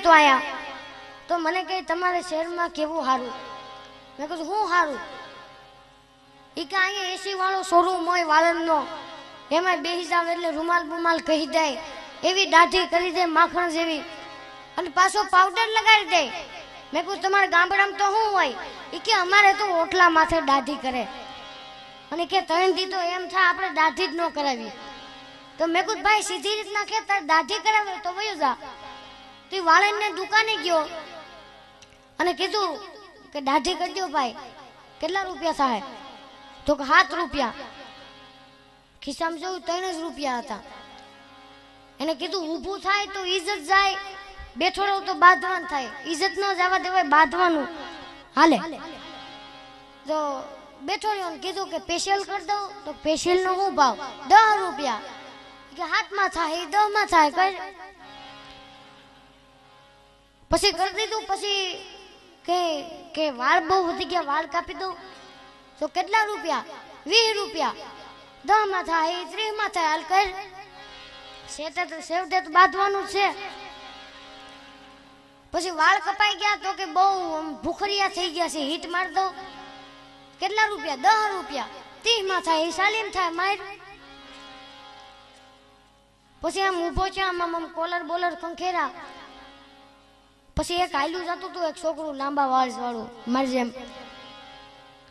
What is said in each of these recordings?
હતો આવ્યા તો મને કહે તમારે શહેરમાં કેવું સારું મેં કીધું શું સારું એ કે, અહીંયા એસી વાળો શોરૂમ હોય વાળંદનો એમાં બે હિસાબ એટલે રૂમાલ બુમાલ કહી દે. એવી દાઢી કરી દે, માખણ જેવી. અને પાછો પાવડર લગાડી દે. મેં કહ્યું તમારા ગામડામાં તો શું હોય? એ કે, અમારે તો ઓટલા માથે દાઢી કરે. અને કે, ત્રણ દી તો એમ થાય આપણે દાઢી જ ન કરાવી તો મેં કહ્યું ભાઈ, સીધી રીતના કે તારે દાઢી કરાવે તો વયું જા. તો એ વાળંદને દુકાને ગયો અને કીધું કે દાઢી કરજો ભાઈ, કેટલા રૂપિયા થાય તો કે સાત રૂપિયા. ખિસ્સામાં જોયું ત્રણ જ રૂપિયા હતા. એને કીધું, ઊભું થાય તો ઇજ્જત જાય બેઠો રહું તો બાંધવાનું થાય. ઇજ્જત ન જવા દેવાય, બાંધવાનું. હાલે. તો બેઠો રહ્યો કીધું કે પેશિયલ કરી દઉં, તો પેશિયલનો શું ભાવ? દસ રૂપિયા. કે હાથમાં થાય એ દસમાં થાય કર પછી કરી દીધું, પછી કે કે વાળ બહુ વધી ગયા, વાળ કાપી દઉં. તો કેટલા રૂપિયા? વીસ રૂપિયા. દસમાં થાય ત્રીસમાં થાય, હાલ કર. સેટે તો સેવટે તો બાંધવાનું છે. પછી વાળ કપાઈ ગયા તો કે બહુ ભૂખરિયા થઈ ગયા છે, હીટ માર દો કેટલા રૂપિયા? દહ રૂપિયા. ત્રીસમાં થાય સાલીમ થાય, માર. પછી આમ ઊભો છે આમ આમ કોલર બોલર ખંખેરા. પછી એક હાલ્યું જતું હતું એક છોકરું લાંબા વાળ વાળું, મારી જેમ.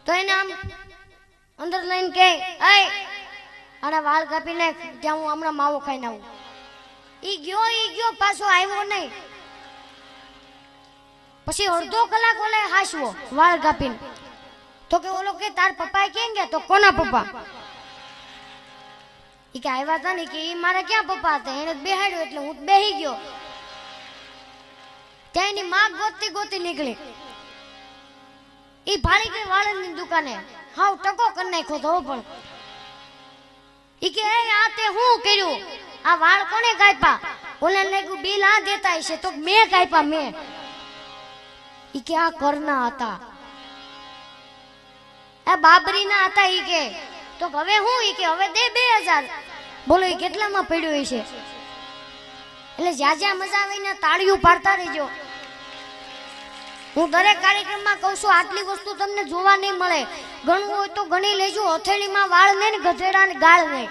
તો એને આમ અંદર લઈને કે આના વાળ કાપી નાખ, ત્યાં હું હમણાં માવો ખાઈને આવું. ઈ ગયો ઈ ગયો, પાછો આવ્યો નહીં. પછી અડધો કલાક ઓલે હાસવો વાળ કાપીને. તો કે ઓલો કે, તાર પપ્પા કેમ ગયા? તો, કોના પપ્પા? ઈ કે, આવ્યા હતા ને. કે, ઈ મારા ક્યાં પપ્પા હતા? એને બેહાડ્યો, એટલે હું બેહી ગયો. ત્યાં માં ગોતી ગોતી નીકળી. ઈ ભાડી ગઈ વાળંદની દુકાને હાવ ટકો કરી નાખ્યો તો પણ. ઈ કે "એ, આ તે હું કર્યું? આ વાળ કોને કાપ્યા? ઓલે લાગ્યું બિલ આ દેતા હશે તો મેં કાપ્યા મેં. ઈ કે આ કરના હતા. આ બાબરીના હતા ઈ કે. તો હવે હું? ઈ કે હવે દે બે હજાર. બોલો ઈ કેટલામાં પડ્યો હશે? એટલે જ્યાં જ્યાં મજા આવે ને તાળીઓ પાડતા રહેજો. હું દરેક કાર્યક્રમમાં કહું છું, આટલી વસ્તુ તમને જોવા નહીં મળે. ઘણું હોય તો ગણી લેજો. હથેળીમાં વાળ નહીં ને ગધેડા ને ગાળ નહીં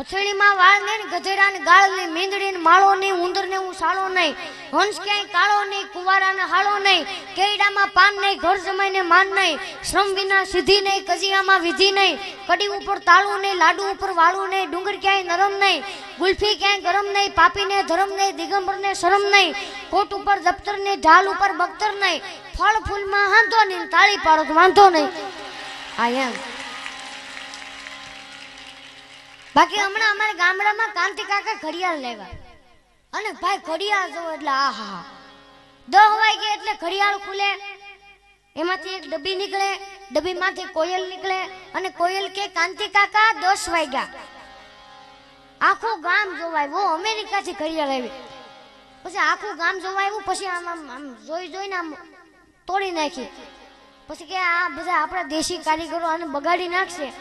હથેળીમાં વાળ ને ને ગધેડા ને ગાળ નહીં મીંદડી ને માળો નહીં ઉંદર ને હું સાળો નહીં, હંસ ક્યાંય કાળો નહીં કુવારા ને હાળો નહીં કેડામાં પાન નહીં, ઘર જમાઈ ને માન નહીં, શ્રમ વિના સિદ્ધિ નહીં, કજિયામાં વિધિ નહીં, કડી ઉપર તાળું નહીં, લાડુ ઉપર વાળું નહીં, ડુંગર ક્યાંય નરમ નહીં, ગુલ્ફી ક્યાંય ગરમ નહીં પાપી ને ધરમ નહીં દિગંબર ને શરમ નહીં, કોટ ઉપર દફતર ને ઢાલ ઉપર બખ્તર નહીં, ફળ ફૂલમાં હાંધો નહીં, તાળી પાડો વાંધો નહીં. આ એમ બાકી હમણાં અમારા ગામડામાં કાંતિ કાકા ઘડિયાળ લેવા. અને ભાઈ ઘડિયાળ જો એટલે આ હા દહ વાગે એટલે ઘડિયાળ ખુલે. એમાંથી એક ડબ્બી નીકળે, ડબ્બીમાંથી કોયલ નીકળે અને કોયલ કે, કાંતિ કાકા, દસ વાગ્યા. આખું ગામ જોવાય. વો, અમેરિકાથી ઘડિયાળ આવી. પછી આખું ગામ જોવા આવ્યું પછી આમ આમ આમ જોઈ જોઈને આમ તોડી નાખી. પછી કે આ બધા આપણા દેશી કારીગરો આને બગાડી નાખશે.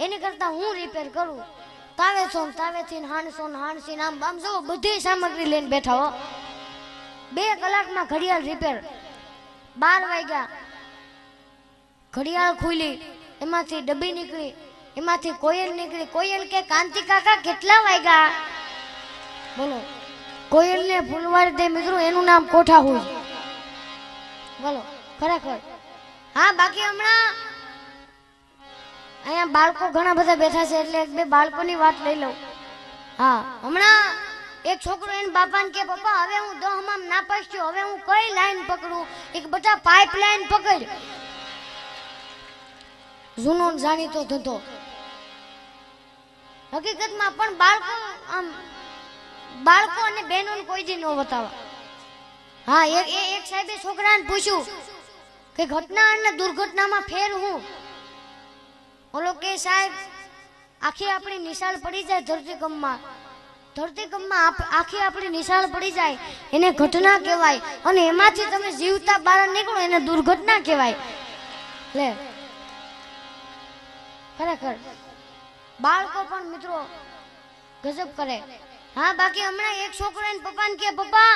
એની કરતા હું રિપેર કરું. તાવે છો ને તાવેથી હાણસો હાણસી આમ આમ જો બધી સામગ્રી લઈને બેઠા હો. બે કલાકમાં ઘડિયાળ રિપેર બાર વાગ્યા. ઘડિયાળ ખુલી, એમાંથી ડબ્બી નીકળી, એમાંથી કોયલ નીકળી. કોયલ કે, કાંતિ કાકા, કેટલા વાગ્યા? બોલો. કોયલ ને ફૂલવાડી દે મિત્રો, એનું નામ કોઠા હોય બોલો, ખરેખર. હા, બાકી હમણાં અહીંયા બાળકો ઘણા બધા બેઠા છે એટલે બે બાળકોની વાત લઈ લઉં. હા, હમણાં એક છોકરો એને બાપાને કે પપ્પા, હવે હું દહમામ ના પસ્યો હવે હું કઈ લાઈન પકડું? એક બધા પાઇપ લાઈન પકડ જૂનો જાણીતો ધંધો. હકીકતમાં પણ બાળકો, આમ, બાળકો અને બહેનોને કોઈ દી ન બતાવા હા એ- એક સાહેબે છોકરાને પૂછ્યું કે, ઘટના અને દુર્ઘટનામાં ફેર હું? ઓલો કે સાહેબ, આખી આપણી નિશાળ પડી જાય ધરતીકંપમાં ધરતીકંપમાં આખી આપણી નિશાળ પડી જાય. એને ઘટના કહેવાય અને એમાંથી તમે જીવતા બહાર નીકળો, એને દુર્ઘટના કહેવાય. લે. ખરેખર. બાળકો પણ મિત્રો ગજબ કરે. હા, બાકી હમણાં એક છોકરો એને પપ્પાને કે પપ્પા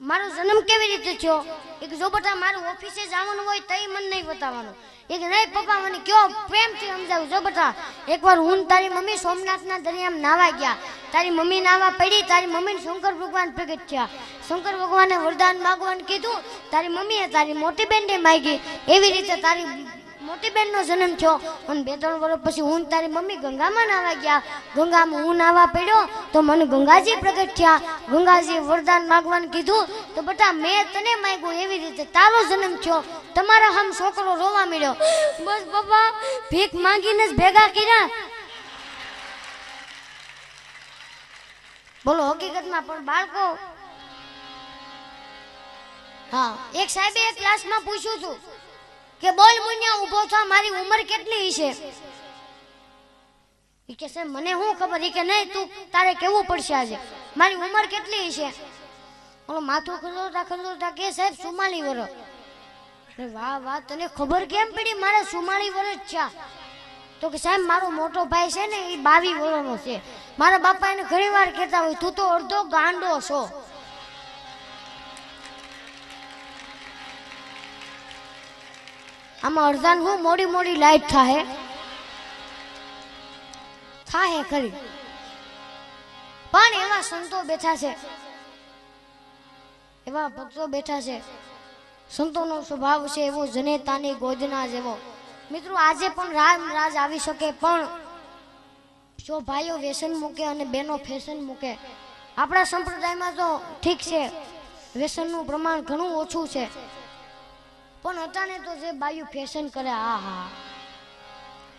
મારો જન્મ કેવી રીતે થયો? એક જો બટા મારું ઓફિસે જવાનું હોય તઈ મને નહીં બતાવવાનું. એક નહીં, પપ્પા મને કયો પ્રેમથી સમજાવું. જો બટા એકવાર હું તારી મમ્મી સોમનાથના દરિયામાં નાવા ગયા. તારી મમ્મી નાવા પડી, તારી મમ્મીને શંકર ભગવાન પ્રગટ થયા. શંકર ભગવાને વરદાન માગવાનું કીધું. તારી મમ્મીએ તારી મોટી બેનને માગી. એવી રીતે તારી મોટી બેનનો જન્મ થયો. અને બે, ત્રણ વર્ષ પછી હું તારી મમ્મી ગંગામાં નાવા ગયા. ગંગામાં હું નાવા પડ્યો તો મને ગંગાજી પ્રગટ થયા. ગંગાજી વરદાન માગવાનું કીધું તો બટા, મેં તને માગ્યું એવી રીતે તારો જન્મ થયો. તમારા હમ છોકરો રોવા મળ્યો. બસ પપ્પા ભીખ માંગીને જ ભેગા કર્યા. બોલો, હકીકતમાં પણ બાળકો. હા, એક સાહેબે એક ક્લાસમાં પૂછ્યું હતું. કે બોલ મુન્યા, ઊભો થા, મારી ઉંમર કેટલી છે? એ કે સાહેબ, મને શું ખબર? એ કે નહીં, તું તારે કેવું પડશે આજે? મારી ઉંમર કેટલી છે? ઓલો માથું ખંડોતા ખંડોતા કે સાહેબ સુમાલી વરો વાહ વાહ, તને ખબર કેમ પડી? મારે સુમાલી વર્ષ થયા. તો કે સાહેબ, મારો મોટો ભાઈ છે ને એ બાવી વર્ષનો છે. મારા બાપા એને ઘણી વાર કહેતા હોય, તું તો અડધો ગાંડો છો. આમાં અડધાન હું મોડી મોડી લાઈટ થાહે. થાહે ખરી. પણ એવા સંતો બેઠા છે. એવા ભક્તો બેઠા છે. સંતોનો સ્વભાવ છે એવો જનેતાની ગોદના જેવો. મિત્રો, આજે પણ રામ રાજ આવી શકે, પણ જો ભાઈઓ વ્યસન મૂકે અને બેનો ફેશન મૂકે, આપણા સંપ્રદાયમાં તો ઠીક છે. વ્યસનનું પ્રમાણ ઘણું ઓછું છે. પણ અટાણે તો જે બાયું ફેશન કરે આ હા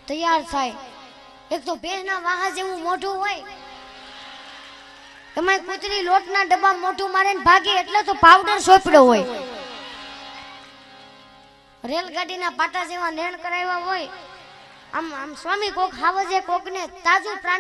તૈયાર થાય. એક તો ભેંસના વાહા જેવું મોઢું હોય. એમાં કૂતરી લોટના ડબ્બા મોઢું મારે ભાગે એટલે તો પાવડર સોપડો હોય. રેલગાડીના પાટા જેવા નેણ કરાવ્યા હોય. આમ આમ સ્વામી કોક હાવજે, કોકને તાજું પ્રાણ